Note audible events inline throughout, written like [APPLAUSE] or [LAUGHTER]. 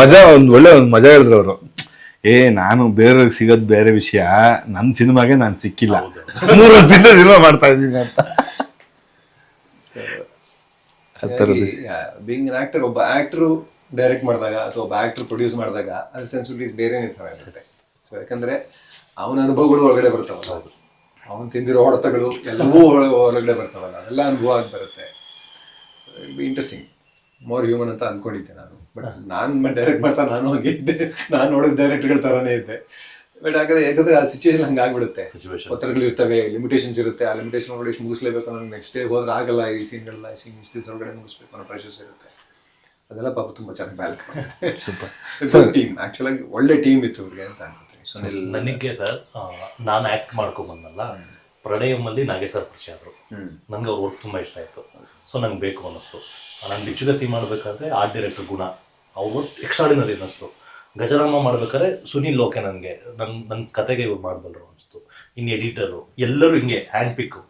ಮಜಾ ಒಂದು ಒಳ್ಳೆ ಒಂದು ಮಜಾ ಹೇಳಿದ್ರು ಅವರು. ಏ ನಾನು ಬೇರೆಯವ್ರಿಗೆ ಸಿಗೋದು ಬೇರೆ ವಿಷಯ. ನನ್ನ ಸಿನಿಮಾಗೆ ನಾನು ಸಿಕ್ಕಿಲ್ಲ. ಮೂರು ವರ್ಷದಿಂದ ಸಿನಿಮಾ ಮಾಡ್ತಾ ಇದ್ದೀನಿ ಅಂತ. ಆ ಥರದ್ದು. ಬಿಂಗ್ ಆಕ್ಟರ್ ಒಬ್ಬ ಆಕ್ಟರ್ ಡೈರೆಕ್ಟ್ ಮಾಡಿದಾಗ ಅಥವಾ ಒಬ್ಬ ಆಕ್ಟರ್ ಪ್ರೊಡ್ಯೂಸ್ ಮಾಡಿದಾಗ ಅದ್ರ ಸೆನ್ಸಿಟಿವಿಟೀಸ್ ಬೇರೆ ಇರ್ತವೆ ಇರುತ್ತೆ ಸೊ ಯಾಕಂದ್ರೆ ಅವನ ಅನುಭವಗಳು ಒಳಗಡೆ ಬರ್ತಾವಲ್ಲ. ಅವನು ತಿಂದಿರೋ ಹೊಡೆತಗಳು ಎಲ್ಲವೂ ಒಳಗಡೆ ಹೊರಗಡೆ ಬರ್ತಾವಲ್ಲ. ಅದೆಲ್ಲ ಅನುಭವ ಆಗಿ ಬರುತ್ತೆ. ಇಂಟ್ರೆಸ್ಟಿಂಗ್ ಮೋರ್ ಹ್ಯೂಮನ್ ಅಂತ ಅನ್ಕೊಂಡಿದ್ದೆ ನಾನು. ಬಟ್ ನಾನು ಡೈರೆಕ್ಟ್ ಮಾಡ್ತಾ ನಾನು ಹೋಗಿದ್ದೆ ಇದ್ದೆ. ನಾನು ನೋಡಿದ ಡೈರೆಕ್ಟರ್ಗಳ ಥರನೇ ಇದ್ದೆ. ಬಟ್ ಹಾಗಾದ್ರೆ ಯಾಕಂದ್ರೆ ಆ ಸಿಚುವೇಶನ್ ಹಂಗೆ ಆಗ್ಬಿಡುತ್ತೆ? ಒತ್ತಡಗಳು ಇರ್ತವೆ ಲಿಮಿಟೇಷನ್ಸ್ ಇರುತ್ತೆ. ಆ ಲಿಮಿಟೇಷನ್ ಒಳಗಡೆ ಇಷ್ಟು ಮುಗಿಸ್ಲೇಬೇಕು ಅನ್ನೋ ನೆಕ್ಸ್ಟ್ ಡೇ ಹೋದ್ರೆ ಆಗಲ್ಲ ಈ ಸೀನ್ಗಳನ್ನ ಈ ಸೀನ್ ಇಷ್ಟು ದಿವಸ ಒಳಗಡೆ ಮುಗಿಸ್ಬೇಕು ಅನ್ನೋ ಪ್ರೆಷರ್ಸ್ ಇರುತ್ತೆ. ಅದೆಲ್ಲ ಪಾಪ ತುಂಬಾ ಚೆನ್ನಾಗಿ ಬ್ಯಾಲೆನ್ಸ್ ಟೀಮ್ ಆ್ಯಕ್ಚುಲಾಗಿ ಒಳ್ಳೆ ಟೀಮ್ ಇತ್ತು ಅವ್ರಿಗೆ ಅಂತ ಅನ್ಕೋತೀನಿ. ಸೊ ನನಗೆ ಸರ್ ನಾನು ಆ್ಯಕ್ಟ್ ಮಾಡ್ಕೊಂಡ್ ಬಂದಲ್ಲ. ಪ್ರಣಯಮಲ್ಲಿ ನಾಗೇಶ್ವರ ಸರ್ ಪರಿಚಯ ಆದರು. ನನಗೆ ಅವ್ರ ವರ್ಕ್ ತುಂಬ ಇಷ್ಟ ಆಯಿತು. ಸೊ ನಂಗೆ ಬೇಕು ಅನ್ನಿಸ್ತು. ನಾನು ಬಿಚ್ಚುಗತಿ ಮಾಡಬೇಕಾದ್ರೆ ಆರ್ಟ್ ಡೈರೆಕ್ಟರ್ ಗುಣ. ಅವ್ರು ಎಕ್ಸ್ಟ್ರಾಡಿನರಿ ಅನ್ನಿಸ್ತು. ಗಜರಾಮ ಮಾಡ್ಬೇಕಾದ್ರೆ ಸುನಿಲ್ ಲೋಕೆ ನನಗೆ. ನನ್ನ ನನ್ನ ಕತೆಗೆ ಇವ್ರು ಮಾಡಬಲ್ಲರು ಅನಿಸ್ತು ಇನ್ನು ಎಡಿಟರು ಎಲ್ಲರೂ ಹಿಂಗೆ ಹ್ಯಾಂಡ್ ಪಿಕ್ಕು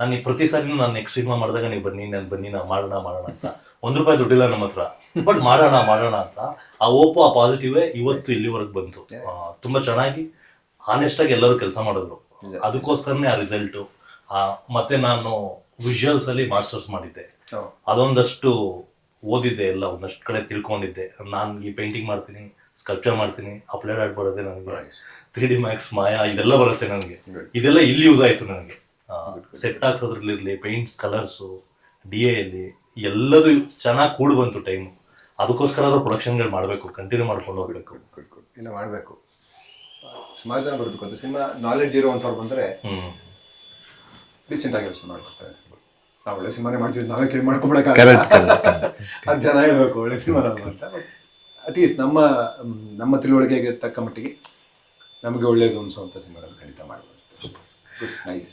ನಾನು ಈ ಪ್ರತಿ ಸಾರಿನೂ ನಾನು ನೆಕ್ಸ್ಟ್ ಸಿನಿಮಾ ಮಾಡಿದಾಗ ನೀವು ಬನ್ನಿ ನಾನು ಬನ್ನಿ ನಾವು ಮಾಡೋಣ ಮಾಡೋಣ ಅಂತ. ಒಂದು ರೂಪಾಯಿ ದುಡ್ಡಿಲ್ಲ ನಮ್ಮ ಹತ್ರ. ಬಟ್ ಮಾಡೋಣ ಮಾಡೋಣ ಅಂತ. ಆ ಓಪು ಆ ಪಾಸಿಟಿವೇ ಇವತ್ತು ಇಲ್ಲಿವರೆಗೆ ಬಂತು. ತುಂಬ ತುಂಬಾ ಚೆನ್ನಾಗಿ ಆನೆಸ್ಟಾಗಿ ಎಲ್ಲರೂ ಕೆಲಸ ಮಾಡಿದ್ರು. ಅದಕ್ಕೋಸ್ಕರನೇ ಆ ರಿಸಲ್ಟು ಮತ್ತೆ ನಾನು ವಿಜುವಲ್ಸ್ ಅಲ್ಲಿ ಮಾಸ್ಟರ್ಸ್ ಮಾಡಿದ್ದೆ. ಅದೊಂದಷ್ಟು ಓದಿದ್ದೆ ಎಲ್ಲ ಒಂದಷ್ಟು ಕಡೆ ತಿಳ್ಕೊಂಡಿದ್ದೆ. ನಾನು ಈ ಪೇಂಟಿಂಗ್ ಮಾಡ್ತೀನಿ ಸ್ಕಲ್ಪ್ಚರ್ ಮಾಡ್ತೀನಿ ಅಪ್ಲೈಡ್ ಆರ್ಟ್ ಬರುತ್ತೆ ನನಗೆ. ತ್ರೀ ಡಿ ಮ್ಯಾಕ್ಸ್ ಮಾಯಾ ಇದೆಲ್ಲ ಬರುತ್ತೆ ನನಗೆ. ಇದೆಲ್ಲ ಇಲ್ಲಿ ಯೂಸ್ ಆಯಿತು ನನಗೆ. ಸೆಟ್ ಹಾಕ್ಸೋದ್ರಲ್ಲಿರಲಿ ಪೇಂಟ್ಸ್ ಕಲರ್ಸು ಡಿ ಎಲ್ಲಿ ಎಲ್ಲದೂ ಚೆನ್ನಾಗಿ ಕೂಡು ಬಂತು ಟೈಮ್ ಅದಕ್ಕೋಸ್ಕರ ಅದು ಪ್ರೊಡಕ್ಷನ್ಗಳು ಮಾಡಬೇಕು ಕಂಟಿನ್ಯೂ ಮಾಡ್ಕೊಂಡು ಹೋಗ್ಬೇಕು. ಇಲ್ಲ ಮಾಡಬೇಕು. ಸುಮಾರು ಜನ ಬರಬೇಕು. ಅಂತ ಸಿನಿಮಾ ನಾಲೆಡ್ಜ್ ಇರುವಂಥವ್ರು ಬಂದರೆ ಹ್ಮ್. ಡಿಸೆಂಟ್ ಆಗಿ ಯೋಚನೆ ಮಾಡ್ಕೊಡ್ತಾರೆ ನಾವು ಒಳ್ಳೆ ಸಿನಿಮಾನೇ ಮಾಡ್ತೀವಿ ನಾವೇ ಕ್ಲೇಮ್ ಮಾಡ್ಕೊಬಿಡಕ್ಕೆ ಅದು ಜನ ಹೇಳ್ಬೇಕು ಒಳ್ಳೆ ಸಿನಿಮಾ ಅಂತ. ಅಟ್ ಅಟ್ಲೀಸ್ಟ್ ನಮ್ಮ ನಮ್ಮ ತಿಳುವಳಿಕೆಗೆ ತಕ್ಕ ಮಟ್ಟಿಗೆ ನಮಗೆ ಒಳ್ಳೇದು ಅನಿಸುವಂಥ ಸಿನಿಮಾಗಳು ಖಂಡಿತ ಮಾಡ್ಬೋದು. ನೈಸ್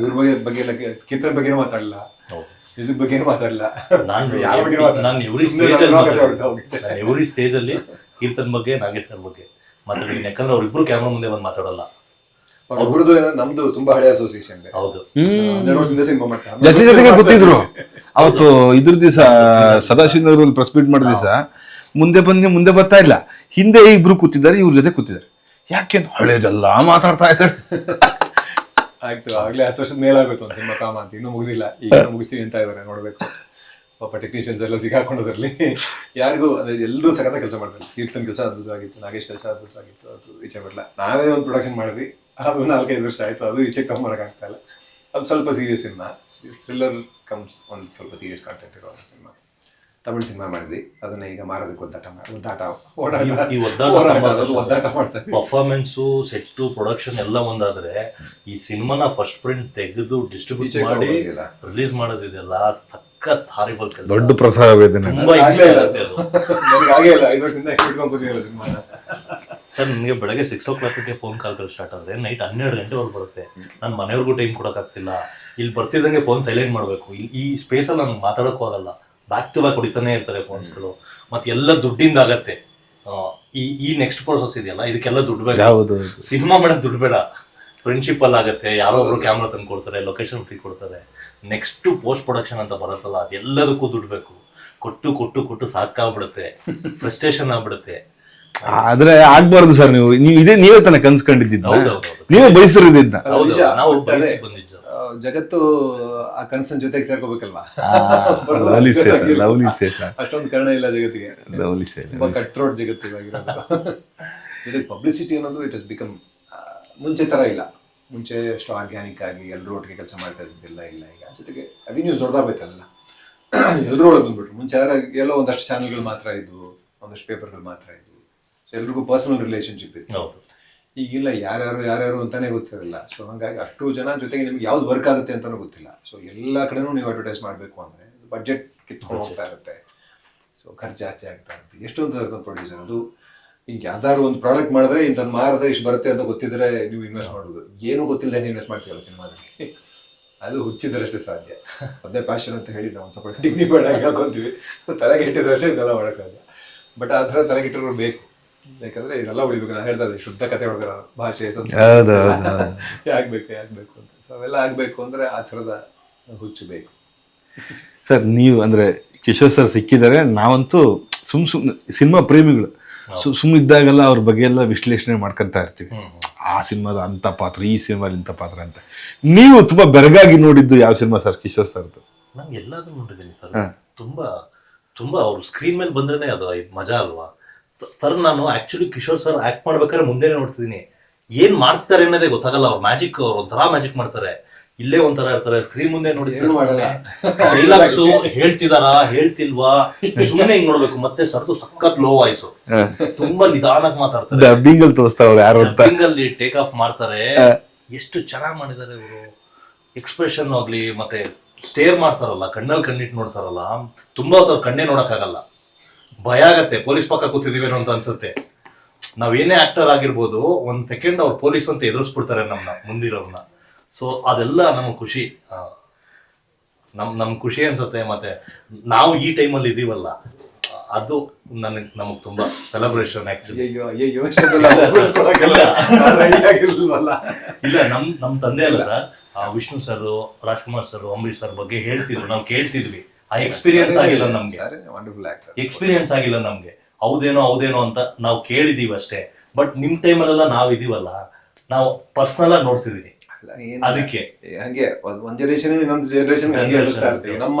ಇವ್ರ ಬಗ್ಗೆ ಬಗ್ಗೆ ಎಲ್ಲ ಕೀರ್ತನ ಬಗ್ಗೆನೂ ಮಾತಾಡಲ್ಲ ಮ್ಯೂಸಿಕ್ ಬಗ್ಗೆನೂ ಮಾತಾಡಲ್ಲ ನಾನು ಯಾರ ಬಗ್ಗೆನೂ ನಾನು ಎವ್ರಿ ಸ್ಟೇಜ್. ಎವ್ರಿ ಅಲ್ಲಿ ಕೀರ್ತನ್ ಬಗ್ಗೆ ನಾಗೇಶ್ ಸರ್ ಬಗ್ಗೆ. ಮಾತಾಡಿದ್ದೀನಿ ಯಾಕಂದ್ರೆ ಅವ್ರಿಬ್ರು ಕ್ಯಾಮ್ರಾ ಮುಂದೆ ಬಂದು ಮಾತಾಡಲ್ಲ. ಒಬ್ರದ್ದು ಏನೋ ನಮ್ದು ತುಂಬಾ ಹಳೆ ಅಸೋಸಿಯೇಷನ್ ಹೌದು. ಜೊತೆ ಜೊತೆಗೆ ಕೂತಿದ್ರು ಅವತ್ತು ಇದ್ರ ದಿವಸ ಸದಾಶಿವನಗರದಲ್ಲಿ ಪ್ರೆಸ್ ಮೀಟ್ ಮಾಡಿದ ದಿವಸ ಮುಂದೆ ಬಂದು ಮುಂದೆ ಬರ್ತಾ ಇಲ್ಲ. ಹಿಂದೆ ಇಬ್ರು ಕೂತಿದ್ದಾರೆ ಇವ್ರ ಜೊತೆ ಕೂತಿದ್ದಾರೆ. ಯಾಕೆ ಅಂತ ಹಳೇದೆಲ್ಲ ಮಾತಾಡ್ತಾ ಇದ್ದಾರೆ. [LAUGHS] ಆಯ್ತು ಆಗ್ಲೇ ಹತ್ತು ವರ್ಷದ ಮೇಲಾಗುತ್ತೆ ಒಂದು ಸಿನಿಮಾ ಕಾಮ ಅಂತ. ಇನ್ನೂ ಮುಗಿದಿಲ್ಲ. ಈಗ ಮುಗಿಸ್ತೀವಿ ಅಂತ ಇದಾರೆ ನೋಡ್ಬೇಕು. ಪಾಪ ಟೆಕ್ನಿಷಿಯನ್ಸ್ ಎಲ್ಲ ಸಿಗಾಕೊಂಡದ್ರಲ್ಲಿ. ಯಾರಿಗೂ ಅದೇ ಎಲ್ಲರೂ ಸಖತ್ತ ಕೆಲಸ ಮಾಡ್ತಾರೆ ಕೀರ್ತನ್ ಕೆಲಸ ಅದ್ಭುತವಾಗಿತ್ತು, ನಾಗೇಶ್ ಕೆಲಸ ಅದ್ಭುತವಾಗಿತ್ತು, ಅದು ಈಚೆ ಬರಲ್ಲ ನಾವೇ ಒಂದು ಪ್ರೊಡಕ್ಷನ್ ಮಾಡಿದ್ವಿ. ಅದು ನಾಲ್ಕೈದು ವರ್ಷ ಆಯಿತು. ಅದು ಈಚೆಗೆ ಆಗ್ತಾ ಇಲ್ಲ. ಅದು ಸ್ವಲ್ಪ ಸೀರಿಯಸ್ ಸಿನಿಮಾ. ಥ್ರಿಲ್ಲರ್ ಕಮ್ಸ್ ಒಂದು ಸ್ವಲ್ಪ ಸೀರಿಯಸ್ ಕಾಂಟೆಂಟ್ ಇರೋ ಸಿನಿಮಾ. ತಮಿಳ್ ಸಿನಿಮಾ ಮಾಡಿದ್ವಿ. ಅದನ್ನ ಈಗ ಮಾರೋದಕ್ಕೆ ಒದ್ದಾಟ ಒದ್ದಾಟ ಈ ಒದ್ದಾಟ ಮಾಡ್ತಾರೆ ಪರ್ಫಾರ್ಮೆನ್ಸು ಸೆಟ್ಟು ಪ್ರೊಡಕ್ಷನ್ ಎಲ್ಲ ಒಂದಾದ್ರೆ ಈ ಸಿನಿಮಾನ ಫಸ್ಟ್ ಪ್ರಿಂಟ್ ತೆಗೆದು ಡಿಸ್ಟ್ರಿಬ್ಯೂಟ್ ಮಾಡಿ. ರಿಲೀಸ್ ಮಾಡೋದಿದೆಲ್ಲ ಸಖತ್ ಹಾರಿಬಲ್ ಕೆಲಸ. ದೊಡ್ಡ ಪ್ರಸಾದ ವೇದನೆ. ತುಂಬಾ ಹಿಂಸೆ ಇರುತ್ತೆ ಅದು. ನನಗೆ ಆಗೇ ಇಲ್ಲ ಐದು ವರ್ಷದಿಂದ ಹಿಡ್ಕೊಂಡು ಸಿನಿಮಾನ. ಸರ್ ನನಗೆ ಬೆಳಗ್ಗೆ ಸಿಕ್ಸ್ ಓ ಕ್ಲಾಕ್ಗೆ ಫೋನ್ ಕಾಲ್ಗಳು ಸ್ಟಾರ್ಟ್ ಆದರೆ ನೈಟ್ ಹನ್ನೆರಡು ಗಂಟೆವರೆಗೆ ಬರುತ್ತೆ. ನಾನು ಮನೆಯವ್ರಿಗೂ ಟೈಮ್ ಕೊಡೋಕ್ಕಾಗ್ತಿಲ್ಲ. ಇಲ್ಲಿ ಬರ್ತಿದ್ದಂಗೆ ಫೋನ್ ಸೈಲೆಂಟ್ ಮಾಡಬೇಕು. ಈ ಸ್ಪೇಸಲ್ಲಿ ನಾನು ಮಾತಾಡೋಕ್ಕೂ ಆಗಲ್ಲ. ಬ್ಯಾಕ್ ಟು ಬ್ಯಾಕ್ ಹೊಡಿತಾನೆ ಇರ್ತಾರೆ ಫೋನ್ಸ್ಗಳು ಮತ್ತೆ ಎಲ್ಲ ದುಡ್ಡಿಂದ ಆಗತ್ತೆ. ಈ ಈ ನೆಕ್ಸ್ಟ್ ಪ್ರೋಸೆಸ್ ಇದೆಯಲ್ಲ ಇದಕ್ಕೆಲ್ಲ ದುಡ್ಡು ಬೇಕು ಹೌದು ಸಿನಿಮಾ ಮಾಡೋದು ದುಡ್ಡು ಬೇಡ. ಫ್ರೆಂಡ್ಶಿಪ್ ಅಲ್ಲಿ ಆಗುತ್ತೆ ಯಾರೋ ಒಬ್ರು ಕ್ಯಾಮ್ರಾ ತಂದು ಕೊಡ್ತಾರೆ ಲೊಕೇಶನ್ ಫ್ರೀ ಕೊಡ್ತಾರೆ. ನೆಕ್ಸ್ಟ್ ಪೋಸ್ಟ್ ಪ್ರೊಡಕ್ಷನ್ ಅಂತ ಬರುತ್ತಲ್ಲ ಅದೆಲ್ಲದಕ್ಕೂ ದುಡ್ಡು ಬೇಕು. ಕೊಟ್ಟು ಕೊಟ್ಟು ಕೊಟ್ಟು ಸಾಕಾಗ್ಬಿಡುತ್ತೆ. ಫ್ರಸ್ಟ್ರೇಷನ್ ಆಗ್ಬಿಡುತ್ತೆ. ಆದ್ರೆ ಆಗ್ಬಾರ್ದು ಸರ್ ನೀವು. ನೀವು ಇದೇ ನೀವೇ ತನಕ ಕನ್ಸ್ಕೊಂಡಿದ್ದ ಹೌದೌದು ನೀವೇ ಬಯಸಿರೋದಿದ್ದ ಹೌದು. ನಾವು ಅದೇ. ಜಗತ್ತು ಆ ಕನಸಿನ ಜೊತೆಗೆ ಸೇರ್ಕೋಬೇಕಲ್ವಾ? ಲವ್ಲಿ ಲವ್ಲಿ ಅಷ್ಟೊಂದು ಕಾರಣ ಇಲ್ಲ ಜಗತ್ತಿಗೆ. ಲವ್ಲಿ ಸೇಟ್ ತುಂಬಾ ಕಟ್ ರೋಡ್ ಜಗತ್ತು ಇವಾಗಿರೋದು ಇದಕ್ಕೆ ಪಬ್ಲಿಸಿಟಿ ಅನ್ನೋದು ಇಟ್ ಇಸ್ ಬಿಕಮ್ ಮುಂಚೆ ತರ ಇಲ್ಲ. ಮುಂಚೆ ಅಷ್ಟು ಆರ್ಗ್ಯಾನಿಕ್ ಆಗಿ ಎಲ್ಲರೂ ಒಟ್ಟಿಗೆ ಕೆಲಸ ಮಾಡ್ತಾ ಇದ್ದಿಲ್ಲ ಇಲ್ಲ ಈಗ ಜೊತೆಗೆ ಅವಿನ್ಯೂಸ್ ದೊಡ್ಡದಾಗಬೇಕಲ್ಲ ಎಲ್ಲರೂ ಒಳಗೆ ಬಂದ್ಬಿಟ್ರು. ಮುಂಚೆ ಯಾರ ಎಲ್ಲೋ ಒಂದಷ್ಟು ಚಾನಲ್ಗಳು ಮಾತ್ರ ಇದ್ವು ಒಂದಷ್ಟು ಪೇಪರ್ಗಳು ಮಾತ್ರ ಇದ್ವು. ಎಲ್ರಿಗೂ ಪರ್ಸನಲ್ ರಿಲೇಶನ್ಶಿಪ್ ಇತ್ತು. ಈಗಿಲ್ಲ ಯಾರ್ಯಾರು ಯಾರ್ಯಾರು ಅಂತಾನೆ ಗೊತ್ತಿರಲ್ಲ. ಸೊ ಹಂಗಾಗಿ ಅಷ್ಟು ಜನ ಜೊತೆಗೆ ನಿಮ್ಗೆ ಯಾವ್ದು ವರ್ಕ್ ಆಗುತ್ತೆ ಅಂತಾನೂ ಗೊತ್ತಿಲ್ಲ. ಸೊ ಎಲ್ಲ ಕಡೆನೂ ನೀವು ಅಡ್ವರ್ಟೈಸ್ ಮಾಡಬೇಕು ಅಂದ್ರೆ ಬಜೆಟ್ ಕಿತ್ಕೊಂಡು ಹೋಗ್ತಾ ಇರುತ್ತೆ. ಸೊ ಖರ್ಚು ಜಾಸ್ತಿ ಆಗ್ತಾ ಇರುತ್ತೆ. ಎಷ್ಟೊಂದು ಪ್ರೊಡ್ಯೂಸರ್ ಅದು? ಈಗ ಯಾವ್ದಾದ್ರು ಒಂದು ಪ್ರಾಡಕ್ಟ್ ಮಾಡಿದ್ರೆ ಇಂಥದ್ದು ಮಾರಿದ್ರೆ ಇಷ್ಟು ಬರುತ್ತೆ ಅಂತ ಗೊತ್ತಿದ್ರೆ ನೀವು ಇನ್ವೆಸ್ಟ್ ಮಾಡೋದು. ಏನೂ ಗೊತ್ತಿಲ್ಲದೆ ಇನ್ವೆಸ್ಟ್ ಮಾಡ್ತೀವಲ್ಲ ಸಿನಿಮಾದಲ್ಲಿ? ಅದು ಹುಚ್ಚಿದ್ರಷ್ಟೇ ಸಾಧ್ಯ. ಅದೇ ಪ್ಯಾಷನ್ ಅಂತ ಹೇಳಿ ನಾವು ಸ್ವಲ್ಪ ಡಿಗ್ನಿಫೈಡ್ ಆಗಿ ಹೇಳ್ಕೊತೀವಿ. ತಲೆಗೆ ಇಟ್ಟಿದ್ರಷ್ಟೇ ಇದೆಲ್ಲ ಮಾಡೋಕ್ಕಾಗಲ್ಲ ಬಟ್ ಆ ಥರ ತಲೆಗೆ ಇಟ್ಟಿರೋರು ಬೇಕು. ಯಾಕಂದ್ರೆ ಇದೆಲ್ಲ ಉಳಿಬೇಕು ನಾನು ಹೇಳ್ತಾ ಇದ್ದೆ ಶುದ್ಧ ಕತೆ ಒಳಗ ಭಾಷೆ. [LAUGHS] ಆಗ್ಬೇಕು ಆಗ್ಬೇಕು ಅಂತ. ಸೊ ಅವೆಲ್ಲ ಆಗ್ಬೇಕು ಅಂದ್ರೆ ಆ ಥರದ ಹುಚ್ಚು ಬೇಕು. ಸರ್ ನೀವು ಅಂದ್ರೆ ಕಿಶೋರ್ ಸರ್ ಸಿಕ್ಕಿದ್ದಾರೆ ನಾವಂತೂ ಸುಮ್ ಸುಮ್ ಸಿನಿಮಾ ಪ್ರೇಮಿಗಳು. ಸುಮ್ ಇದ್ದಾಗೆಲ್ಲ ಅವ್ರ ಬಗ್ಗೆ ಎಲ್ಲ ವಿಶ್ಲೇಷಣೆ ಮಾಡ್ಕೊಂತ ಇರ್ತೀವಿ. ಆ ಸಿನಿಮಾದ ಅಂಥ ಪಾತ್ರ ಈ ಸಿನಿಮಾದ ಇಂಥ ಪಾತ್ರ ಅಂತ. ನೀವು ತುಂಬಾ ಬೆರಗಾಗಿ ನೋಡಿದ್ದು ಯಾವ ಸಿನಿಮಾ ಸರ್ ಕಿಶೋರ್ ಸರ್ದು? ನಾನು ಎಲ್ಲಾದ್ರೂ ನೋಡಿದ್ದೀನಿ ಸರ್. ತುಂಬಾ ತುಂಬಾ ಅವ್ರು ಸ್ಕ್ರೀನ್ ಮೇಲೆ ಬಂದ್ರೆ ಅದು ಮಜಾ ಅಲ್ವಾ? ಸರ್ ನಾನು ಆಕ್ಚುಲಿ ಕಿಶೋರ್ ಸರ್ ಆಕ್ಟ್ ಮಾಡ್ಬೇಕಾದ್ರೆ ಮುಂದೆನೆ ನೋಡ್ತಿದ್ದೀನಿ. ಏನ್ ಮಾಡ್ತಾರೆ ಅನ್ನೋದೇ ಗೊತ್ತಾಗಲ್ಲ ಅವ್ರು ಮ್ಯಾಜಿಕ್ ಅವ್ರು ಒಂಥರ ಮ್ಯಾಜಿಕ್ ಮಾಡ್ತಾರೆ. ಇಲ್ಲೇ ಒಂಥರ ಇರ್ತಾರೆ ಸ್ಕ್ರೀನ್ ಮುಂದೆ ನೋಡಿ. ಡೈಲಾಗ್ಸ್ [LAUGHS] ಹೇಳ್ತಿದಾರಾ ಹೇಳ್ತಿಲ್ವಾ? ಸುಮ್ಮನೆ ಹಿಂಗ್ ನೋಡ್ಬೇಕು. ಮತ್ತೆ ಸರ್ದು ಸಖತ್ ಲೋ ವಾಯ್ಸ್ ತುಂಬಾ ನಿಧಾನಕ್ ಮಾತಾಡ್ತಾರೆ. ಡಬ್ಬಿಂಗ್ ಅಲ್ಲಿ ತೋರಿಸ್ತಾವ್ರು ಯಾರು ಅಂತ. Dubbing ಅಲ್ಲಿ ಟೇಕ್ ಆಫ್ ಮಾಡ್ತಾರೆ ಎಷ್ಟು ಚೆನ್ನಾಗಿ ಮಾಡಿದ್ದಾರೆ ಇವರು. ಎಕ್ಸ್ಪ್ರೆಷನ್ ಆಗ್ಲಿ ಮತ್ತೆ ಸ್ಟೇರ್ ಮಾಡ್ತಾರಲ್ಲ ಕಣ್ಣಲ್ಲಿ ಕಣ್ಣಿಟ್ಟು ನೋಡ್ತಾರಲ್ಲ ತುಂಬಾ ಹೊತ್ತು ಅವ್ರ ಕಣ್ಣೇ ನೋಡಕ್ಕಾಗಲ್ಲ. ಭಯ ಆಗತ್ತೆ ಪೊಲೀಸ್ ಪಕ್ಕ ಕೂತಿದೀವೇನೋ ಅಂತ ಅನ್ಸುತ್ತೆ. ನಾವೇನೇ ಆಕ್ಟರ್ ಆಗಿರ್ಬೋದು ಒಂದ್ ಸೆಕೆಂಡ್ ಅವ್ರು ಪೊಲೀಸ್ ಅಂತ ಎದುರಿಸ್ಬಿಡ್ತಾರೆ ನಮ್ನ ಮುಂದಿರೋರ್ನ. ಸೊ ಅದೆಲ್ಲ ನಮ್ಮ ಖುಷಿ. ನಮ್ ನಮ್ ಖುಷಿ ಅನ್ಸುತ್ತೆ ಮತ್ತೆ ನಾವು ಈ ಟೈಮಲ್ಲಿ ಇದೀವಲ್ಲ ಅದು ನನಗೆ ನಮಗ್ ತುಂಬಾ ಸೆಲೆಬ್ರೇಷನ್ ಇಲ್ಲ ನಮ್ ನಮ್ ತಂದೆ ಅಲ್ಲ sir. Vishnu sir Rajkumar sir Ambareesh sir ಬಗ್ಗೆ ಹೇಳ್ತಿದ್ರು ನಾವು ಕೇಳ್ತಿದ್ವಿ. ಆ ಎಕ್ಸ್ಪೀರಿಯನ್ಸ್ ಆಗಿಲ್ಲ ನಮ್ಗೆ. ಎಕ್ಸ್ಪೀರಿಯನ್ಸ್ ಆಗಿಲ್ಲ ನಮ್ಗೆ. ಹೌದೇನೋ ಹೌದೇನೋ ಅಂತ ನಾವು ಕೇಳಿದೀವಿ ಅಷ್ಟೇ. ಬಟ್ ನಿಮ್ ಟೈಮಲ್ಲೆಲ್ಲ ನಾವ್ ಇದೀವಲ್ಲ ನಾವು ಪರ್ಸನಲ್ ಆಗಿ ನೋಡ್ತಿದೀವಿ. ಅದಕ್ಕೆ. ಏ, ಹಂಗೆ ಒಂದ್ ಒಂದ್ ಜನರೇಷನ್ ಇನ್ನೊಂದು ಜನರೇಷನ್ ಹಂಗೆ ಅನಿಸ್ತಾ ಇರ್ತೀವಿ ನಮ್ಮ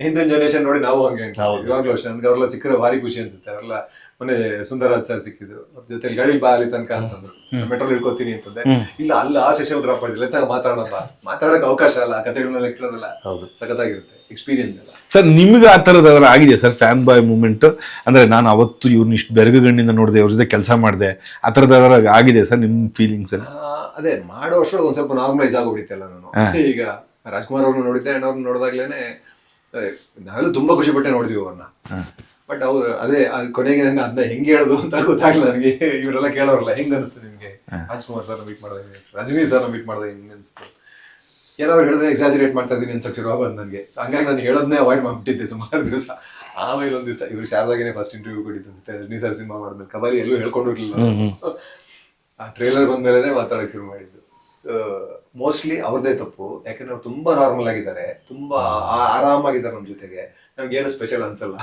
ಹಿಂದಿನ ಜನರೇಷನ್ ನೋಡಿ ನಾವು ಹಂಗೆ ಇವಾಗ್ಲೂ ಅಷ್ಟೇ ನನ್ಗೆ ಅವ್ರೆಲ್ಲ ಸಿಕ್ಕರೆ ಭಾರಿ ಖುಷಿ ಅನ್ಸುತ್ತೆ. ಅವರೆಲ್ಲ ಮೊನ್ನೆ ಸುಂದರರಾಜ್ ಸರ್ ಸಿಕ್ಕಿದ್ರು. ಅವ್ರ ಜೊತೆ ಗಾಡಿ ಬಾ ಅಲ್ಲಿ ತನಕ ಅಂತಂದ್ರು. ಮೆಟ್ರೋಲ್ ಇಳ್ಕೊತೀನಿ ಅಂತಂದೆ. ಇಲ್ಲ ಅಲ್ಲ ಆ ಸೆಷನ್ ಡ್ರಾಪ್ ಮಾಡಿದ್ರೆ ತನಕ ಮಾತಾಡೋಣ ಮಾತಾಡಕ್ ಅವಕಾಶ ಅಲ್ಲ ಕಥೆಗಳನ್ನೆಲ್ಲ ಕೇಳೋದಲ್ಲ ಹೌದು. ಸಖತ್ತಾಗಿರುತ್ತೆ. ಎಕ್ಸ್ಪೀರಿಯನ್ಸ್ ಎಲ್ಲ ಸರ್ ನಿಮ್ಗೆ ಆ ಥರದ ಆಗಿದೆ ಸರ್ ಫ್ಯಾನ್ ಬಾಯ್ ಮೂಮೆಂಟ್ ಅಂದ್ರೆ ನಾನು ಅವತ್ತು ಇವ್ರನ್ನ ಇಷ್ಟು ಬೆರಗುಗಣ್ಣಿಂದ ನೋಡಿದೆ ಇವ್ರ ಜೊತೆ ಕೆಲಸ ಮಾಡಿದೆ ಆ ಥರದ ಆಗಿದೆ ಸರ್ ನಿಮ್ಮ ಫೀಲಿಂಗ್ಸ್ ಅಲ್ಲಿ? ಅದೇ ಮಾಡೋ ಅಷ್ಟೊಳಗೆ ಒಂದ್ ಸ್ವಲ್ಪ ನಾರ್ಮಲೈಸ್ ಆಗೋಗ್ಬಿಡುತ್ತೆ ಎಲ್ಲ ನಾನು. ಈಗ ರಾಜ್ಕುಮಾರ್ ಅವ್ರನ್ನ ನೋಡಿದ್ದೆ ಅಣ್ಣ ಅವ್ರನ್ನ ನೋಡಿದಾಗ್ಲೇನೆ ನಾವೆಲ್ಲ ತುಂಬಾ ಖುಷಿ ಪಟ್ಟೆ ನೋಡಿದ್ವಿ ಅವ್ರನ್ನ. ಬಟ್ ಅವ್ರು ಅದೇ ಕೊನೆಗೆ ನಂಗೆ ಅದನ್ನ ಹೆಂಗೆ ಹೇಳೋದು ಅಂತ ಗೊತ್ತಾಗ್ಲಿಲ್ಲ ನನಗೆ. ಇವರೆಲ್ಲ ಕೇಳೋರಲ್ಲ ಹೆಂಗ್ ಅನಿಸ್ತು ನಿಮಗೆ? ರಾಜ್ಕುಮಾರ್ ಸರ್ ಮೀಟ್ ಮಾಡಿದಾಗ ರಜನೀಶ್? ರಜನಿ ಸರ್ ಮೀಟ್ ಮಾಡಿದಾಗ ಹೆಂಗ್ ಅನಿಸ್ತು? ಏನಾದ್ರು ಹೇಳಿದ್ರೆ ಎಕ್ಸಾಜರೇಟ್ ಮಾಡ್ತಾ ಇದ್ದೀನಿ ಅನ್ಸಕ್ ಶುರು ಆಗೋದು ನನಗೆ. ಸೊ ಹಂಗಾಗಿ ನಾನು ಹೇಳೋದನ್ನೇ ಅವಾಯ್ಡ್ ಮಾಡ್ಬಿಟ್ಟಿದ್ದೆ ಸುಮಾರು ದಿವಸ. ಆಮೇಲೆ ಒಂದು ದಿವಸ ಇವರು ಶಾರದಾಗೇನೆ ಫಸ್ಟ್ ಇಂಟರ್ವ್ಯೂ ಕೊಟ್ಟಿದ್ದು ಅನ್ಸುತ್ತೆ. ರಜನಿ ಸರ್ ಸಿನಿಮಾ ಮಾಡಿದ್ಮೇಲೆ ಕಬಾಲಿ ಎಲ್ಲೂ ಹೇಳ್ಕೊಂಡಿರ್ಲಿಲ್ಲ ಆ ಟ್ರೇಲರ್ ಬಂದ್ಮೇಲೆ ಮಾತಾಡೋಕೆ ಶುರು ಮಾಡಿದ್ದು. ಮೋಸ್ಟ್ಲಿ ಅವ್ರದೇ ತಪ್ಪು. ಯಾಕಂದ್ರೆ ಅವ್ರು ತುಂಬಾ ನಾರ್ಮಲ್ ಆಗಿದ್ದಾರೆ. ತುಂಬಾ ಆರಾಮಾಗಿದ್ದಾರೆ ನಮ್ಮ ಜೊತೆಗೆ. ನಮ್ಗೆ ಏನು ಸ್ಪೆಷಲ್ ಅನ್ಸಲ್ಲ.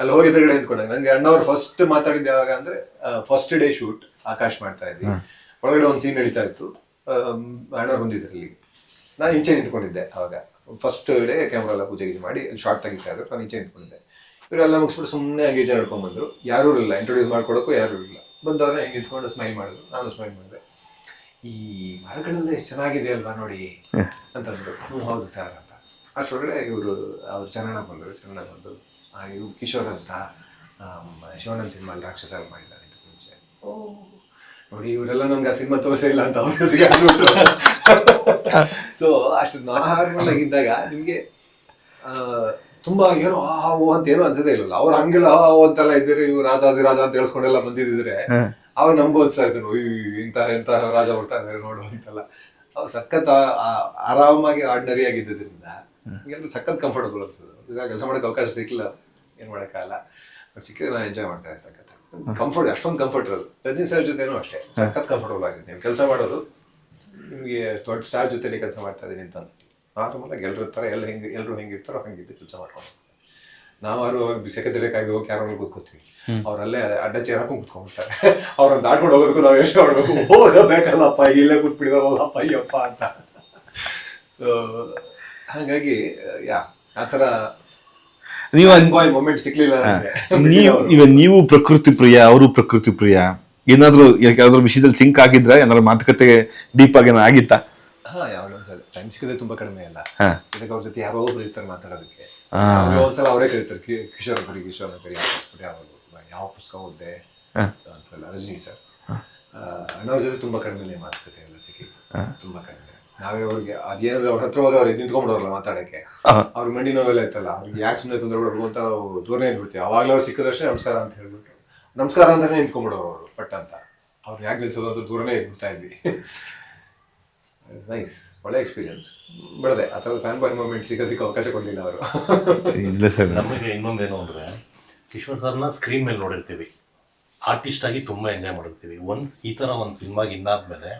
ಅಲ್ಲಿ ಹೋಗಿ ಎದುರುಗಡೆ ನಿಂತ್ಕೊಂಡಾಗ ನಂಗೆ ಅಣ್ಣವ್ರು ಫಸ್ಟ್ ಮಾತಾಡಿದ್ದು ಯಾವಾಗ ಅಂದ್ರೆ ಫಸ್ಟ್ ಡೇ ಶೂಟ್ ಆಕಾಶ್ ಮಾಡ್ತಾ ಇದ್ವಿ. ಒಳಗಡೆ ಒಂದು ಸೀನ್ ನಡೀತಾ ಇತ್ತು. ಅಣ್ಣವ್ರು ಬಂದಿದ್ರು ಇಲ್ಲಿ ನಾನು ಈಚೆ ನಿಂತ್ಕೊಂಡಿದ್ದೆ ಅವಾಗ ಫಸ್ಟ್ ಡೇ ಕ್ಯಾಮ್ರಾ ಎಲ್ಲ ಪೂಜೆ ಗೀಜೆ ಮಾಡಿ ಶಾರ್ಟ್ ತೆಗಿತಾ ಇದ್ರು ನಾನು ಈಚೆ ನಿಂತ್ಕೊಂಡಿದ್ದೆ. ಇವರೆಲ್ಲ ಮುಗಿಸ್ಬಿಟ್ಟು ಸುಮ್ಮನೆ ಹಂಗೆ ಈಚೆ ನಡ್ಕೊಂಡ್ ಬಂದ್ರು. ಯಾರೂ ಇಲ್ಲ ಇಂಟ್ರೊಡ್ಯೂಸ್ ಮಾಡ್ಕೊಡಕ್ಕೂ ಯಾರೂ ಇಲ್ಲ ಬಂದವ್ರೆ ಹಿಂಗೆ ನಿಂತ್ಕೊಂಡು ಸ್ಮೈಲ್ ಮಾಡಿದ್ರು. ನಾನು ಸ್ಮೈಲ್ ಮಾಡಿದೆ. ಈ ಮರಗಳೆಲ್ಲ ಎಷ್ಟು ಚೆನ್ನಾಗಿದೆ ಅಲ್ವಾ ನೋಡಿ ಅಂತ ಅಂದರು ಹ್ಞೂ ಹೌದು ಸರ್ ಅಂತ. ಅಷ್ಟೊಳಗಡೆ ಇವರು, ಅವ್ರು ಚನ್ನಣ್ಣ ಬಂದರು ಚನ್ನಣ್ಣ ಬಂದು ಇವ್ರು ಕಿಶೋರ್ ಅಂತ ಶಿವಾನಂದ್ ಸಿನಿಮಾ ರಾಕ್ಷಸ ಮಾಡಿದ್ದಾರೆ ಇದಕ್ಕೆ ಮುಂಚೆ. ಓ, ನೋಡಿ, ಇವರೆಲ್ಲ ನಮ್ಗೆ ಆ ಸಿನಿಮಾ ತೋರಿಸಿಲ್ಲ ಅಂತ ಅವ್ರಿಗೆ ಸೊ ಅಷ್ಟು ನಾರ್ಮಲ್ ಆಗಿದ್ದಾಗ ನಿಮ್ಗೆ ತುಂಬಾ ಏನೋ ಆ ಓ ಅಂತ ಏನೋ ಅನ್ಸದೇ ಇಲ್ಲ ಅವ್ರು ಹಂಗೆಲ್ಲ ಆ, ಓ ಅಂತೆಲ್ಲ ಇದ್ದೀರಿ ಇವ್ರು ರಾಜ ರಾಜ ಅಂತ ಹೇಳ್ಸ್ಕೊಂಡೆಲ್ಲ ಬಂದಿದ್ರೆ ಅವಾಗ ನಮಗೂ ಅನ್ಸ್ತಾ ಇತ್ತು ಅಯ್ಯೋ ಇಂತ ಎಂತ ರಾಜ ಬರ್ತಾ ಇದ್ದಾರೆ ನೋಡು ಅಂತೆಲ್ಲ. ಅವ್ರು ಸಖತ್ ಆರಾಮಾಗಿ ಆರ್ಡಿನರಿ ಆಗಿದ್ದರಿಂದ ಎಲ್ಲರೂ ಸಖತ್ ಕಂಫರ್ಟಬಲ್ ಅನ್ಸೋದು ಈಗ ಕೆಲಸ ಮಾಡಕ್ಕೆ ಅವಕಾಶ ಸಿಕ್ಕಿಲ್ಲ ಏನ್ ಮಾಡಕ್ಕಾಗಲ್ಲ. ಅದು ಸಿಕ್ಕಿದ್ರೆ ನಾನು ಎಂಜಾಯ್ ಮಾಡ್ತಾ ಇದ್ದೆ ಸಖತ್ ಕಂಫರ್ಟ್ ಅಷ್ಟೊಂದು ಕಂಫರ್ಟ್ ಇರೋದು. ರಜನಿ ಸರ್ ಜೊತೆನೂ ಅಷ್ಟೇ. ಸಖತ್ ಕಂಫರ್ಟಬಲ್ ಆಗಿದೆ ನೀವು ಕೆಲಸ ಮಾಡೋದು ನಿಮಗೆ ದೊಡ್ಡ ಸ್ಟಾರ್ ಜೊತೆಲಿ ಕೆಲಸ ಮಾಡ್ತಾ ಇದ್ದೀನಿ ಅಂತ ಅನಿಸ್ತು ನಾರ್ಮಲ್ ಆಗಿ ಎಲ್ಲರ ಥರ ಎಲ್ಲ ಹೆಂಗೆ ಎಲ್ಲರೂ ಹೆಂಗಿರ್ತಾರೋ ಹಂಗಿದ್ದು ಕೆಲಸ ಮಾಡ್ಕೊಂಡು. ನಾವು ಬಿಸಕ್ಕೆ ತೆರೆಯಕ್ಕಾಗಿ ಹೋಗಿ ಕ್ಯಾರ ಮೇಲೆ ಕೂತ್ಕೋತೀವಿ. ಅವರಲ್ಲೇ ಅಡ್ಡ ಚೇರ್ ಹಾಕೊಂಡು ಕೂತ್ಕೊಂಡ್ಬಿಡ್ತಾರೆ [LAUGHS] ಅವ್ರನ್ನ ದಾಟ್ಕೊಂಡು ಹೋಗೋದಕ್ಕೂ ನಾವು ಎಷ್ಟು ಮಾಡಬೇಕು ಹೋಗಬೇಕಲ್ಲಪ್ಪ ಇಲ್ಲೇ ಕೂತ್ಬಿಡಿದವಲ್ಲಪ್ಪ ಅಯ್ಯಪ್ಪ ಅಂತ. ಹಾಗಾಗಿ ಯಾ ಆ ಥರ ನೀವು ಅನ್ಬಾಯ್ ಮೊಮೆಂಟ್ ಸಿಕ್ಲಿಲ್ಲ. ನೀವು ಇವ ನೀವು ಪ್ರಕೃತಿ ಪ್ರಿಯ ಅವರು ಪ್ರಕೃತಿ ಪ್ರಿಯ. ಏನಾದ್ರೂ ಯಾವ್ದಾದ್ರು ವಿಷಯದಲ್ಲಿ ಸಿಂಕ್ ಆಗಿದ್ರೆ ಏನಾದ್ರು ಮಾತುಕತೆ ಡೀಪ್ ಆಗಿ ಏನಾದ್ರು ಆಗಿತ್ತಾ? ಹಾ ಯಾವಾಗಲೂ ಒಂದ್ಸಲ. ಟೈಮ್ ಸಿಗೋದೇ ತುಂಬಾ ಕಡಿಮೆ ಅಲ್ಲ. ಹಾ. ಇದಕ್ಕೆ ಅವ್ರ ಜೊತೆ ಯಾರೋ ಒಬ್ರು ಇರ್ತಾರೆ ಮಾತಾಡೋದಕ್ಕೆ. ಯಾವಾಗ್ಲೋ ಒಂದ್ಸಲ ಅವರೇ ಕರೀತಾರೆ. ಕಿ- ಕಿಶೋರ್ ಕರಿ ಕಿಶೋರ್ ಕರಿ ಯಾವಾಗ ಯಾವ ಪುಸ್ತಕ ಓದ್ದೆ? ಅಂತೆಲ್ಲ ರಜನಿ ಸರ್. ಅಣ್ಣವ್ರ ಜೊತೆ ತುಂಬಾ ಕಡಿಮೆ ಮಾತುಕತೆ ಎಲ್ಲ ಸಿಕ್ಕಿತ್ತು. ತುಂಬಾ ಕಡಿಮೆ. ನಾವೇ ಅವ್ರಿಗೆ ಅದೇನಾದ್ರು ಅವ್ರ ಹತ್ರ ಹೋದ್ರೆ ಅವ್ರು ನಿಂತ್ಕೊಂಡ್ಬಿಡೋರಲ್ಲ ಮಾತಾಡಕ್ಕೆ. ಅವ್ರ ಮಂಡಿ ನೋವೆಲ್ಲ ಇತ್ತಲ್ಲ ಅವ್ರಿಗೆ ಯಾಕೆ ಸುಮ್ಮನೆ ತೊಂದರೆ ಬಿಡೋರು ಅಂತ ನಾವು ದೂರನೇ ಇದ್ಬಿಡ್ತೀವಿ. ಅವಾಗಲೇ ಅವ್ರು ಸಿಕ್ಕದಷ್ಟೇ ನಮಸ್ಕಾರ ಅಂತ ಹೇಳ್ಬಿಟ್ಟು. ನಮಸ್ಕಾರ ಅಂತಾನೆ ನಿಂತ್ಕೊಂಡ್ಬಿಡೋರು ಅವರು ಪಟ್ ಅಂತ. ಅವ್ರು ಯಾಕೆ ನಿಲ್ಸೋದು ಅಂತ ದೂರನೇ ಇದ್ಬಿಡ್ತಾ ಇದ್ವಿ. ನೈಸ್ ಒಳ್ಳೆ ಎಕ್ಸ್ಪೀರಿಯನ್ಸ್ ಬಿಡದೆ ಆ ಥರದ ಫ್ಯಾನ್ ಬಾಯ್ ಮೂಮೆಂಟ್ ಸಿಗೋದಕ್ಕೆ ಅವಕಾಶ ಕೊಡಲಿಲ್ಲ ಅವರು. ಇಲ್ಲ ಸರ್. ನಮಗೆ ಇನ್ನೊಂದೇನು ಅಂದರೆ ಕಿಶೋರ್ ಸರ್ನ ಸ್ಕ್ರೀನ್ ಮೇಲೆ ನೋಡಿರ್ತೀವಿ. ಆರ್ಟಿಸ್ಟ್ ಆಗಿ ತುಂಬಾ ಎಂಜಾಯ್ ಮಾಡಿರ್ತೀವಿ. ಒಂದು ಈ ಥರ ಒಂದು ಸಿನಿಮಾಗೆ ಇನ್ನಾದ್ಮೇಲೆ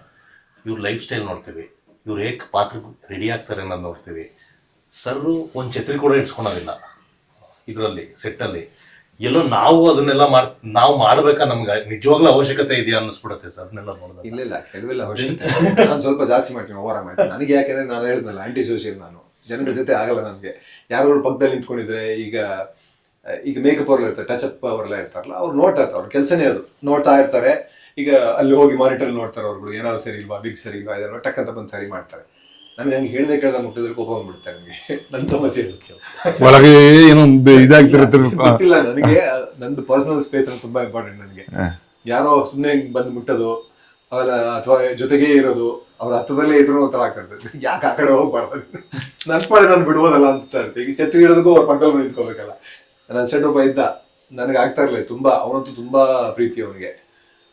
ಇವ್ರ ಲೈಫ್ ಸ್ಟೈಲ್ ನೋಡ್ತೀವಿ. ಇವ್ರು ಹೇಗೆ ಪಾತ್ರ ರೆಡಿ ಆಗ್ತಾರೆ ಅನ್ನೋದು ನೋಡ್ತೀವಿ. ಸರ್ ಒಂದು ಛತ್ರಿ ಕೂಡ ಇಟ್ಸ್ಕೊಳೋದಿಲ್ಲ. ಇದರಲ್ಲಿ ಸೆಟ್ಟಲ್ಲಿ ಎಲ್ಲೋ ನಾವು ಅದನ್ನೆಲ್ಲ ಮಾಡ್, ನಾವು ಮಾಡ್ಬೇಕಾ ನಮ್ಗೆ ನಿಜವಾಗ್ಲೂ ಅವಶ್ಯಕತೆ ಇದೆಯಾ ಅನ್ನಿಸ್ಬಿಡುತ್ತೆ ಸರ್, ಅದನ್ನೆಲ್ಲ ಇಲ್ಲ ಇಲ್ಲ, ಕೆಲವೆಲ್ಲ ಅವಶ್ಯಕತೆ ನಾನು ಸ್ವಲ್ಪ ಜಾಸ್ತಿ ಮಾಡ್ತೀನಿ ಓವರ್ ಮಾಡ್ತೀನಿ. ನನಗೆ ಯಾಕೆಂದ್ರೆ ನಾನು ಹೇಳಿದ್ನಲ್ಲ ಆಂಟಿ ಸೋಷಿಯಲ್ ನಾನು. ಜನರ ಜೊತೆ ಆಗಲ್ಲ ನನಗೆ. ಯಾರು ಪಕ್ಕದಲ್ಲಿ ನಿಂತ್ಕೊಂಡಿದ್ರೆ ಈಗ ಈಗ ಮೇಕಪ್ ಅವ್ರೆಲ್ಲ ಇರ್ತಾರೆ ಟಚ್ ಅಪ್ ಅವರೆಲ್ಲ ಇರ್ತಾರಲ್ಲ, ಅವ್ರು ನೋಡ್ತಾ ಇರ್ತಾರೆ, ಅವ್ರ ಕೆಲಸನೇ ಅದು. ನೋಡ್ತಾ ಇರ್ತಾರೆ, ಈಗ ಅಲ್ಲಿ ಹೋಗಿ ಮಾನಿಟರ್ ನೋಡ್ತಾರೆ ಅವ್ರುಗಳು, ಏನಾದ್ರು ಸರಿ ಇಲ್ವಾ ಬಿಗ್ ಸರಿ ಇಲ್ವಾ ಇದೆಲ್ಲ ಟಕ್ ಅಂತ ಬಂದು ಸರಿ ಮಾಡ್ತಾರೆ. ನನಗೆ ಹಂಗೆ ಹೇಳ್ದೆ ಕೇಳ್ದ ಮುಟ್ಟಿದ್ರೆ ಕೋಪ ಬಂದ್ಬಿಡುತ್ತೆ ನನಗೆ ನನ್ನ ಸಮಸ್ಯೆ. ಒಳಗೆ ಏನೋ ಇದಾಗ್ತಿರತ್ತೆ ಗೊತ್ತಿಲ್ಲ ನನಗೆ ನಂದು ಪರ್ಸನಲ್ ಸ್ಪೇಸ್ ತುಂಬಾ ಇಂಪಾರ್ಟೆಂಟ್ ನನಗೆ. ಯಾರೋ ಸುಮ್ಮನೆ ಬಂದು ಮುಟ್ಟೋದು ಅವರ ಅಥವಾ ಜೊತೆಗೇ ಇರೋದು ಅವ್ರ ಹತ್ತದಲ್ಲೇ ಇದ್ರು ಒಂಥರ ಆಗ್ತಿರ್ತದೆ ಯಾಕೆ ಆ ಕಡೆ ಹೋಗ್ಬಾರ್ದು? ನನ್ನ ಪಾಡೆ ನಾನು ಬಿಡ್ಬೋದಲ್ಲ ಅಂತ ಇರುತ್ತೆ ಈಗ ಛತ್ರಿ ಹಿಡಿದಕ್ಕೂ ಅವ್ರ ಪಕ್ಕದಲ್ಲಿ ನಿಂತ್ಕೋಬೇಕಲ್ಲ. ನನ್ನ ಸೆಟ್ ಒಬ್ಬ ಇದ್ದ ನನಗೆ ಆಗ್ತಾ ಇರಲಿಲ್ಲ ತುಂಬಾ ಅವನಂತೂ ತುಂಬಾ ಪ್ರೀತಿ ಅವನಿಗೆ.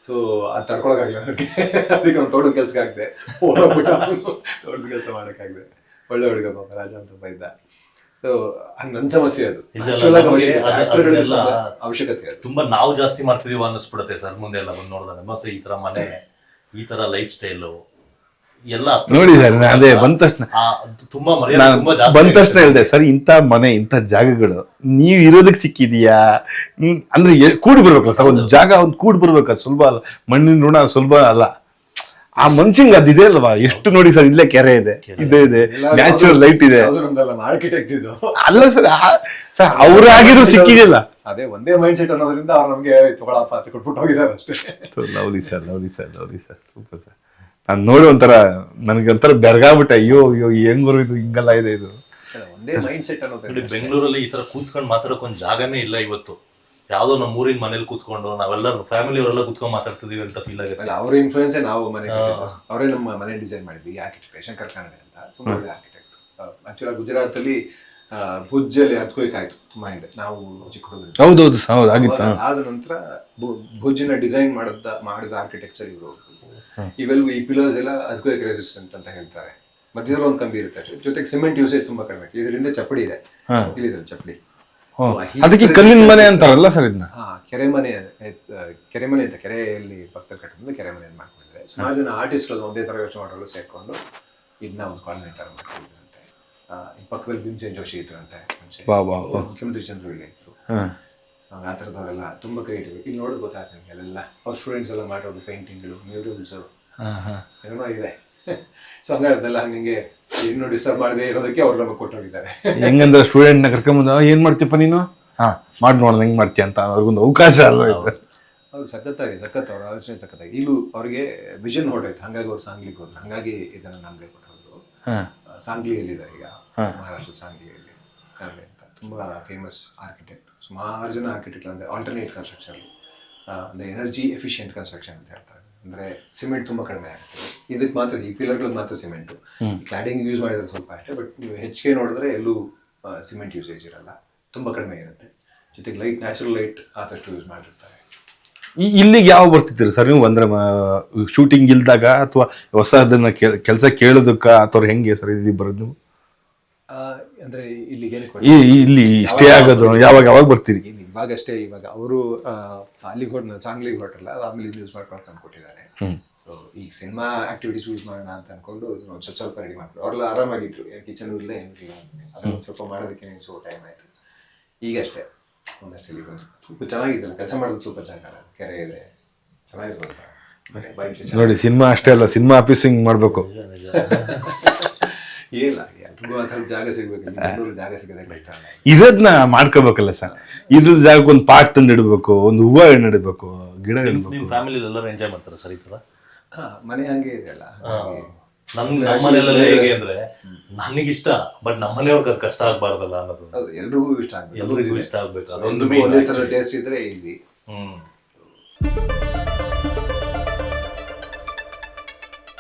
ಸೊ ಅದು ತಡ್ಕೊಳಕ್ಕಾಗಲ್ಲ ಅದಕ್ಕೆ. ಅದಕ್ಕೆ ಅವ್ನು ತೋಟದ ಕೆಲ್ಸಕ್ಕೆ ಹಾಕ್ದೆ ಓಡೋಗ್ಬಿಟ್ಟು ತೋಟದ ಕೆಲಸ ಮಾಡಕ್ಕಾಗ್ದೆ. ಒಳ್ಳೆ ಹುಡುಗ ಪಾಪ ರಾಜ ಅಂತ ಒಬ್ಬ ಇದ್ದ. ಸೊ ನನ್ನ ನನ್ ಸಮಸ್ಯೆ ಅದು. ಅವಶ್ಯಕತೆ. ಅದು. ತುಂಬಾ ನಾವು ಜಾಸ್ತಿ ಮಾಡ್ತಿದೀವ ಅನ್ನಿಸ್ಬಿಡುತ್ತೆ ಸರ್ ಮುಂದೆ ಎಲ್ಲ ಬಂದು ನೋಡಿದಾಗ. ಮತ್ತೆ ಈ ತರ ಮನೆ ಈ ತರ ಲೈಫ್ ಸ್ಟೈಲು ಎಲ್ಲ ನೋಡಿ ಸರ್ ಅದೇ ಬಂದ ತಕ್ಷಣ ತುಂಬಾ ಮರ್ಯಾದೆ ತುಂಬಾ ಜಾಸ್ತಿ ಬಂದ ತಕ್ಷಣ ಹೇಳಿದೆ ಸರ್ ಇಂಥ ಮನೆ ಇಂಥ ಜಾಗಗಳು ನೀವು ಇರೋದಕ್ಕೆ ಸಿಕ್ಕಿದೀಯಾ? ಹ್ಮ್, ಅಂದ್ರೆ ಕೂಡಿ ಬರ್ಬೇಕಲ್ಲ ಸರ್ ಒಂದು ಜಾಗ ಒಂದು ಕೂಡಿ ಬರ್ಬೇಕು ಅದು ಸುಲಭ ಅಲ್ಲ. ಮಣ್ಣಿನ ಋಣ ಸುಲಭ ಅಲ್ಲ. ಆ ಮನ್ಸಿಂಗ್ ಅದಿದೆ ಅಲ್ವಾ? ಎಷ್ಟು ನೋಡಿ ಸರ್ ಇಲ್ಲೇ ಕೆರೆ ಇದೆ ಇದೇ ಇದೆ ನ್ಯಾಚುರಲ್ ಲೈಟ್ ಇದೆ. ಇದು. ಅಲ್ಲ ಸರ್ ಸರ್ ಅವ್ರ ಆಗಿದ್ರು ಸಿಕ್ಕಿದಿಲ್ಲ ಅದೇ ಒಂದೇ ಮೈಂಡ್ ಸೆಟ್ ಅನ್ನೋದ್ರಿಂದ ಅವ್ರು ನಮ್ಗೆ ತಗೊಳಪ್ಪ ಅಂತ ಕೊಟ್ಬಿಟ್ಟು ಹೋಗಿದ್ದಾರೆ ಅಷ್ಟೇ. Lovely sir lovely sir lovely sir super sir. ನಾನು ನೋಡಿ ಒಂಥರ ನನಗೆ ಒಂಥರ ಬೆರಗಾಗ್ಬಿಟ್ಟೆ ಅಯ್ಯೋ ಅಯ್ಯೋ ಹೆಂಗ್ ಇದು? ಹಿಂಗೆಲ್ಲ ಇದೆ ಇದು. ಒಂದೇ ಮೈಂಡ್ ಸೆಟ್ ನೋಡಿ ಬೆಂಗಳೂರಲ್ಲಿ ಈ ತರ ಕೂತ್ಕೊಂಡು ಮಾತಾಡೋಕೆ ಒಂದು ಜಾಗನೇ ಇಲ್ಲ ಇವತ್ತು. ಯಾವ್ದೋ ನಮ್ಮ ಊರಿನ ಮನೇಲಿ ಕೂತ್ಕೊಂಡು ನಾವೆಲ್ಲರೂ ಫ್ಯಾಮಿಲಿ ಅವರೆಲ್ಲ ಕೂತ್ಕೊಂಡು ಮಾತಾಡ್ತಿದೀವಿ ಅಂತ ಫೀಲ್ ಆಗುತ್ತೆ. ಅವ್ರ ಇನ್ಫ್ಲೂಯೆನ್ಸ್ ನಾವು ಮನೆ. ಅವರೇ ನಮ್ಮ ಮನೆ ಡಿಸೈನ್ ಮಾಡಿದ್ವಿ ಈ ಆರ್ಕಿಟೆಕ್ಟ್ ಶಂಕರ್ ಕಾನಡೆ ಅಂತ. ತುಂಬಾ ಒಳ್ಳೆ ಆರ್ಕಿಟೆಕ್ಟ್ ಆಕ್ಚುಲಿ ಗುಜರಾತ್ ಅಲ್ಲಿ ಆ, ಭುಜ್ ಅಲ್ಲಿ ಆಯ್ತು ತುಂಬಾ ಹಿಂದೆ. ನಾವು ಚಿಕ್ಕ ಹುಡುಗರು ಹೌದೌದು ಸ- ಹೌದು ಆಗಿತ್ತು ಆದ ನಂತರ ಭುಜ್ಜಿನ ಭುಜ್ನ ಡಿಸೈನ್ ಮಾಡಿದ ಮಾಡಿದ ಆರ್ಕಿಟೆಕ್ಚರ್ ಇವರು. ಇವೆಲ್ಲೂ ಈ ಪಿಲರ್ಸ್ ಎಲ್ಲ ಅಸ್ಕೋಯಿಕ್ ರೆಸಿಸ್ಟೆಂಟ್ ಅಂತ ಹೇಳ್ತಾರೆ. ಮಧ್ಯದಲ್ಲಿ ಒಂದು ಕಂಬಿ ಇರುತ್ತೆ. ಜೊತೆಗೆ ಸಿಮೆಂಟ್ ಯೂಸೇಜ್ ತುಂಬಾ ಕಡಿಮೆ. ಇದರಿಂದ ಚಪ್ಪಡಿ ಇದೆ. ಇಲ್ಲಿದೆ ಚಪ್ಪಡಿ. ಅದಕ್ಕೆ ಕಲ್ಲಿನ ಮನೆ ಅಂತಾರಲ್ಲ ಸರ್ ಇದನ್ನ ಹಾ ಕೆರೆ ಮನೆ ಕೆರೆ ಮನೆ ಅಂತ ಕೆರೆಯಲ್ಲಿ ಪಕ್ಕದಲ್ಲಿ ಕಟ್ಟಿದ್ರೆ ಕೆರೆ ಮನೆ ಮಾಡ್ಕೊಂಡಿದ್ದಾರೆ. ಸುಮಾರು ಜನ ಆರ್ಟಿಸ್ಟ್ಗಳು ಒಂದೇ ತರ ಯೋಚನೆ ಮಾಡಲು ಸೇರ್ಕೊಂಡು ಇದನ್ನ ಒಂದು ಕಾಲೋನಿ ತರ ಮಾಡ್ಕೊಂಡಿದ್ರಂತೆ. ಪಕ್ಕದಲ್ಲಿ ಭೀಮಸೇನ್ ಜೋಶಿ ಇದ್ರಂತೆ. ಮುಖ್ಯಮಂತ್ರಿ ಚಂದ್ರ ಇದ್ರು. ಆ ಥರದವರೆಲ್ಲ ತುಂಬ ಕ್ರಿಯೇಟಿವ್ ಇಲ್ಲಿ ನೋಡೋದು ಗೊತ್ತಾಗ್ತದೆ ನಿಮಗೆ ಅಲ್ಲೆಲ್ಲ ಅವ್ರ ಸ್ಟೂಡೆಂಟ್ಸ್ ಎಲ್ಲ ಮಾಡೋದು ಪೇಂಟಿಂಗ್ಗಳು ಮ್ಯೂರಲ್ಸು ಏನೋ ಇದೆ [LAUGHS] ಸೊ ಹಂಗಾರೆ ಅದೆಲ್ಲ ಹಂಗೆ ಇನ್ನೂ ಡಿಸ್ಟರ್ಬ್ ಮಾಡದೆ ಇರೋದಕ್ಕೆ ಅವ್ರು ನಮಗೆ ಕೊಟ್ಟೋಗಿದ್ದಾರೆ [LAUGHS] ಹೆಂಗಂದ್ರೆ ಸ್ಟೂಡೆಂಟ್ನ ಕರ್ಕೊಂಬಂದು ಏನು ಮಾಡ್ತೀಪ್ಪ ನೀನು? ಹಾಂ ಮಾಡಿ ನೋಡೋಣ ಹೆಂಗೆ ಮಾಡ್ತೀಯ ಅಂತ ಅವ್ರಿಗೊಂದು ಅವಕಾಶ ಅಲ್ಲ ಇದು? ಅವ್ರು ಸಖತ್ತಾಗಿ ಸಖತ್ ಅವ್ರ ಆಲೋಚನೆ ಸಖತ್ತಾಗಿ. ಇಲ್ಲೂ ಅವ್ರಿಗೆ ವಿಷನ್ ಹೊರಟೋಯ್ತು. ಹಂಗಾಗಿ ಅವ್ರು ಸಾಂಗ್ಲಿಗೆ ಹೋದ್ರು. ಹಂಗಾಗಿ ಇದನ್ನು ನಮಗೆ ಕೊಟ್ಟೋದ್ರು ಸಾಂಗ್ಲಿಯಲ್ಲಿದ್ದಾರೆ ಈಗ. ಮಹಾರಾಷ್ಟ್ರ ಸಾಂಗ್ಲಿಯಲ್ಲಿ. ಕನ್ನಡ ಅಂತ. ತುಂಬ ಫೇಮಸ್ ಆರ್ಕಿಟೆಕ್ಟ್ ಸುಮಾರು ಜನ ಆರ್ಕಿಟೆಕ್ಟ್ ಅಂದರೆ ಆಲ್ಟರ್ನೇಟ್ ಕನ್ಸ್ಟ್ರಕ್ಷನ್ ಅಂದರೆ ಎನರ್ಜಿ ಎಫಿಷಿಯೆಂಟ್ ಕನ್ಸ್ಟ್ರಕ್ಷನ್ ಅಂತ ಹೇಳ್ತಾರೆ. ಅಂದರೆ ಸಿಮೆಂಟ್ ತುಂಬ ಕಡಿಮೆ ಆಗುತ್ತೆ. ಇದಕ್ಕೆ ಮಾತ್ರ ಈ ಪಿಲ್ಲರ್ಗಳಿಗೆ ಮಾತ್ರ ಸಿಮೆಂಟು ಕ್ಲಾಡಿಂಗ್ ಯೂಸ್ ಮಾಡಿದ್ರೆ ಸ್ವಲ್ಪ ಅಷ್ಟೇ ಬಟ್ ನೀವು ಹೆಚ್ಚಿಗೆ ನೋಡಿದ್ರೆ ಎಲ್ಲೂ ಸಿಮೆಂಟ್ ಯೂಸೇಜ್ ಇರಲ್ಲ. ತುಂಬ ಕಡಿಮೆ ಇರುತ್ತೆ. ಜೊತೆಗೆ ಲೈಟ್ ನ್ಯಾಚುರಲ್ ಲೈಟ್ ಆದಷ್ಟು ಯೂಸ್ ಮಾಡಿರ್ತಾರೆ. ಈ- ಇಲ್ಲಿಗೆ ಯಾವ ಬರ್ತಿದ್ದೀರಿ ಸರ್ ನೀವು? ಅಂದ್ರೆ ಶೂಟಿಂಗ್ ಇಲ್ದಾಗ ಅಥವಾ ಹೊಸದನ್ನ ಕೆಲಸ ಕೇಳೋದಕ್ಕೆ ಅಥವಾ ಹೆಂಗೆ ಸರ್ ಇಲ್ಲಿ ಬರೋದು ಅಂದ್ರೆ ಈ- ಇಲ್ಲಿ ಸ್ಟೇ ಆಗೋದು ಯಾವಾಗ ಯಾವಾಗ ಬರ್ತೀರಿ? ಇವಾಗ ಇವಾಗಷ್ಟೇ ಇವಾಗ ಅವರು ಅಲ್ಲಿಗೆ ಹೊರ ಚಾಂಗ್ಲಿಗೆ ಹೊರಟಲ್ಲ ಅದಾದ್ಮೇಲೆ ಇಲ್ಲಿ ಯೂಸ್ ಮಾಡ್ಕೊಂಡು ತಂದ್ಕೊಟ್ಟಿದ್ದಾರೆ ಸೊ ಈ ಸಿನಿಮಾ ಆಕ್ಟಿವಿಟೀಸ್ ಯೂಸ್ ಮಾಡೋಣ ಅಂತ ಅನ್ಕೊಂಡು ಒಂದು ಸ್ವಲ್ಪ ಸ್ವಲ್ಪ ರೆಡಿ ಮಾಡ್ಕೊಂಡು ಅವ್ರಲ್ಲ ಆರಾಮಾಗಿದ್ರು. ಕಿಚನ್ ಇಲ್ಲ ಏನಿಲ್ಲ ಇಲ್ಲ. ಅದನ್ನ ಸ್ವಲ್ಪ ಮಾಡೋದಕ್ಕೆ ಸೊ ಟೈಮ್ ಆಯ್ತು. ಈಗಷ್ಟೇ ಒಂದಷ್ಟು ಇಲ್ಲಿ ಸ್ವಲ್ಪ ಚೆನ್ನಾಗಿದ್ದಲ್ಲ ಕೆಲಸ ಮಾಡೋದು ಸ್ವಲ್ಪ ಚೆನ್ನಾಗಲ್ಲ. ಕೆರೆ ಇದೆ. ಬೈಕ್ ನೋಡಿ ಸಿನಿಮಾ ಅಷ್ಟೇ ಅಲ್ಲ ಸಿನಿಮಾ ಆಫೀಸಿಂಗ್ ಮಾಡ್ಬೇಕು. ಇಲ್ಲ ಎಲ್ರಿಗೂ ಆ ಥರದ ಜಾಗ ಸಿಗ್ಬೇಕು ಇಲ್ಲಿ ಬೆಂಗಳೂರಲ್ಲಿ ಜಾಗ ಸಿಗೋದೇ ಕಷ್ಟ ಅಲ್ಲ. ಇರೋದ್ನ ಮಾಡ್ಕೋಬೇಕಲ್ಲ ಸರ್. ಇದ್ರ ಜಾಗಕ್ಕೆ ಒಂದು ಪಾಟ್ ತಂದು ಇಡಬೇಕು ಒಂದು ಹೂವು ನೆಡಬೇಕು ಗಿಡ ನೆಡಬೇಕು ನಿಮ್ ಫ್ಯಾಮಿಲಿ ಎಲ್ಲರೂ ಎಂಜಾಯ್ ಮಾಡ್ತಾರೆ ಸರ್ ಈ ತರ ಹಾ, ಮನೆ ಹಂಗೆ ಇದೆಯಲ್ಲ ಹಾಗೆ. ನಮ್ಮನೆಲ್ಲ ನಮ್ಮ ಮನೆಯಲ್ಲೆಲ್ಲ ಹೇಗೆ ಅಂದ್ರೆ ನನಗಿಷ್ಟ ಬಟ್ ನಮ್ಮ ಮನೆಯವ್ರಿಗೆ ಅದು ಕಷ್ಟ ಆಗ್ಬಾರ್ದಲ್ಲ ಅನ್ನೋದು. ಹೌದು ಎಲ್ರಿಗೂ ಇಷ್ಟ ಆಗ್ಬೇಕು ಎಲ್ರಿಗೂ ಇಷ್ಟ ಆಗ್ಬೇಕು ಅದೊಂದು ಎಲ್ರಿಗೂ ಒಂದೇ. ತರ ಟೇಸ್ಟ್ ಇದ್ರೆ ಈಸಿ ಹ್ಮ್.